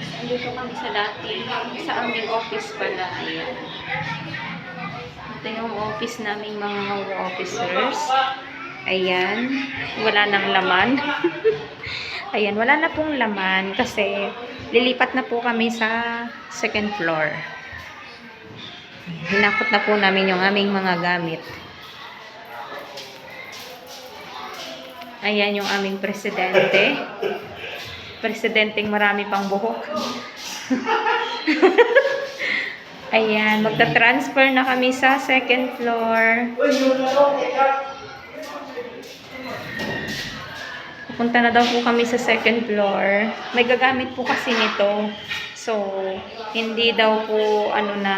guys, andito kami sa dati, sa aming office pala, ayan. Ito yung office naming mga officers. Ayan, wala nang laman. ayan, wala na pong laman kasi lilipat na po kami sa second floor. Hinakot na po namin yung aming mga gamit. Ayan yung aming presidente. Presidenteng marami pang buhok. Ayan, magta-transfer na kami sa second floor. Pupunta na daw po kami sa second floor. May gagamit po kasi nito. So, hindi daw po ano na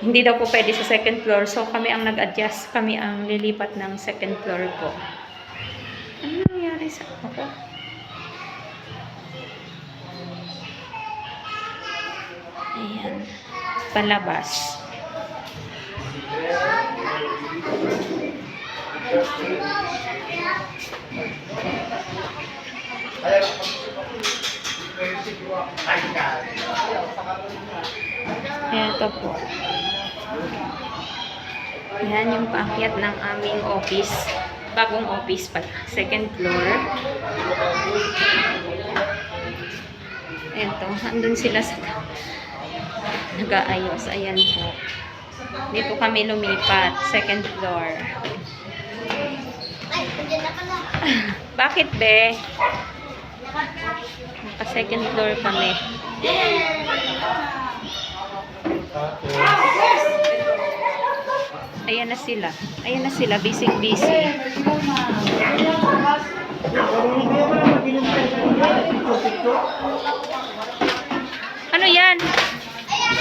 hindi daw po pwede sa second floor. So, kami ang nag-adjust. Kami ang lilipat ng second floor po. Ano nangyari sa ako? Ayan. Palabas. Ito po. Yan yung paakyat ng aming office. Bagong office pa. Second floor. Ito, andun sila sa nag-aayos. Ayan po. Dito kami lumipat. Second floor. Ay, nandiyan na pala. Bakit, be? Naka-second floor kami. Ayan na sila. Ayan na sila. Busy-busy. Ano yan?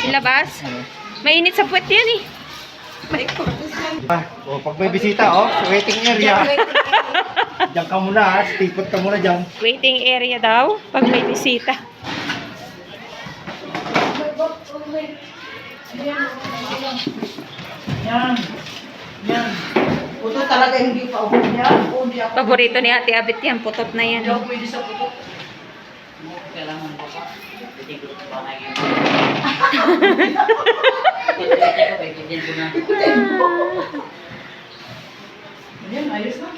Ilabas? Mainit sa puwet yan eh. Ah, oh, pag may bisita, oh, waiting area. Diyan ka muna, ha. Tikot ka muna dyan. Waiting area daw pag may bisita. Yan. Yan. Puto talaga hindi pa ubod yan. O, hindi ako. Paborito ni Ate Abit yan. Putot na yan. Hindi ako pwede sa puto. Kailangan mo pa. Pa ngayon. Titigil ko na. Yan, ayos na.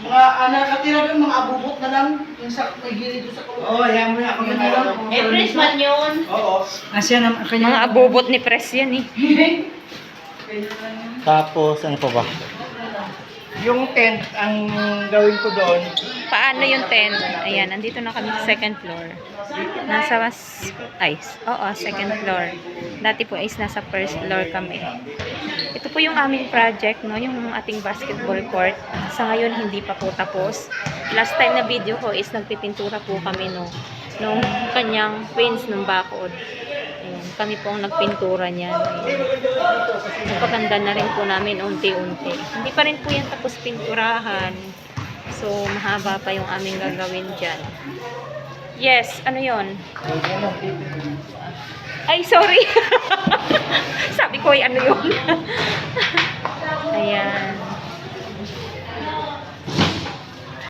Mga anak katira doon, mga abubot na lang. Yung sa may gilid doon sa kulungan. Oo, oh, ayan mo na ako Yun na lang. Eh, Chris man yun. Oo. Asya na Mga abubot ni Pres yan eh. Tapos, ano pa ba? Yung tent, ang gawin ko doon, Paano yung tent? Ayan, nandito na kami sa second floor. Nasa mas... Ay, oo, second floor. Dati po is nasa first floor kami. Ito po yung aming project, no? Yung ating basketball court. Sa ngayon, hindi pa po tapos. Last time na video ko is nagpipintura po kami, no? Nung kanyang paints ng bakod. Ayan, kami po ang nagpintura niyan. Ayan. Napaganda na rin po namin unti-unti. Hindi pa rin po yan tapos pinturahan. So, mahaba pa yung aming gagawin dyan. Yes, ano yon? Ay, sorry. Sabi ko ay ano yun.